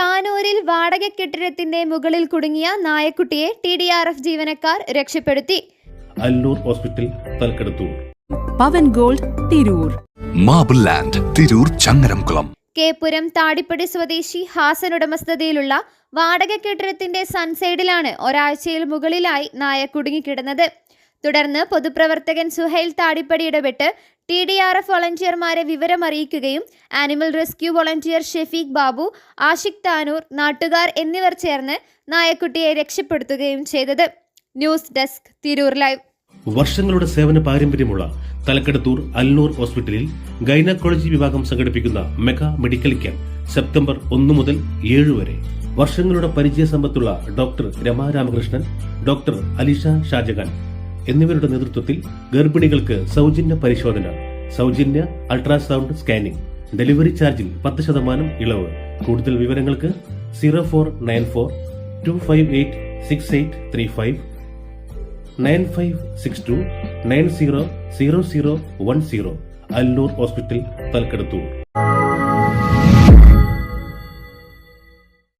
താനൂരിൽ വാടക കെട്ടിടത്തിന്റെ മുകളിൽ കുടുങ്ങിയ നായക്കുട്ടിയെ ടി ഡി ആർ എഫ് ജീവനക്കാർ രക്ഷപ്പെടുത്തി. Allur hospital Thalakkadathur pavan gold Tirur. Marble land Tirur Changaramkulam. Keppuram Thadippadi സ്വദേശി ഹാസൻ ഉടമസ്ഥതയിലുള്ള വാടക കെട്ടിടത്തിന്റെ സൺസൈഡിലാണ് ഒരാഴ്ചയിൽ മുകളിലായി നായ കുടുങ്ങിക്കിടന്നത്. തുടർന്ന് പൊതുപ്രവർത്തകൻ സുഹൈൽ താടിപ്പടി ഇടപെട്ട് ടി ഡി ആർ എഫ് വളണ്ടിയർമാരെ വിവരമറിയിക്കുകയും animal rescue volunteer Shefeeq Babu Ashiq Tanur നാട്ടുകാർ എന്നിവർ ചേർന്ന് നായക്കുട്ടിയെ രക്ഷപ്പെടുത്തുകയും ചെയ്തത്. News desk Tirur live. വർഷങ്ങളുടെ സേവന പാരമ്പര്യമുള്ള തലക്കെടുത്തൂർ അൽനൂർ ഹോസ്പിറ്റലിൽ ഗൈനക്കോളജി വിഭാഗം സംഘടിപ്പിക്കുന്ന മെഗാ മെഡിക്കൽ ക്യാമ്പ് സെപ്റ്റംബർ ഒന്ന് മുതൽ ഏഴ് വരെ. വർഷങ്ങളുടെ പരിചയ സമ്പത്തുള്ള ഡോക്ടർ രമാ രാമകൃഷ്ണൻ ഡോക്ടർ അലിഷ ഷാജഹാൻ എന്നിവരുടെ നേതൃത്വത്തിൽ ഗർഭിണികൾക്ക് സൗജന്യ പരിശോധന സൗജന്യ അൾട്രാസൗണ്ട് സ്കാനിംഗ്. ഡെലിവറി ചാർജിൽ പത്ത് ശതമാനം ഇളവ്. കൂടുതൽ വിവരങ്ങൾക്ക് zero four nine four two five eight six eight three five nine five six two nine zero zero zero one zero Allur hospital Thalakkadathur.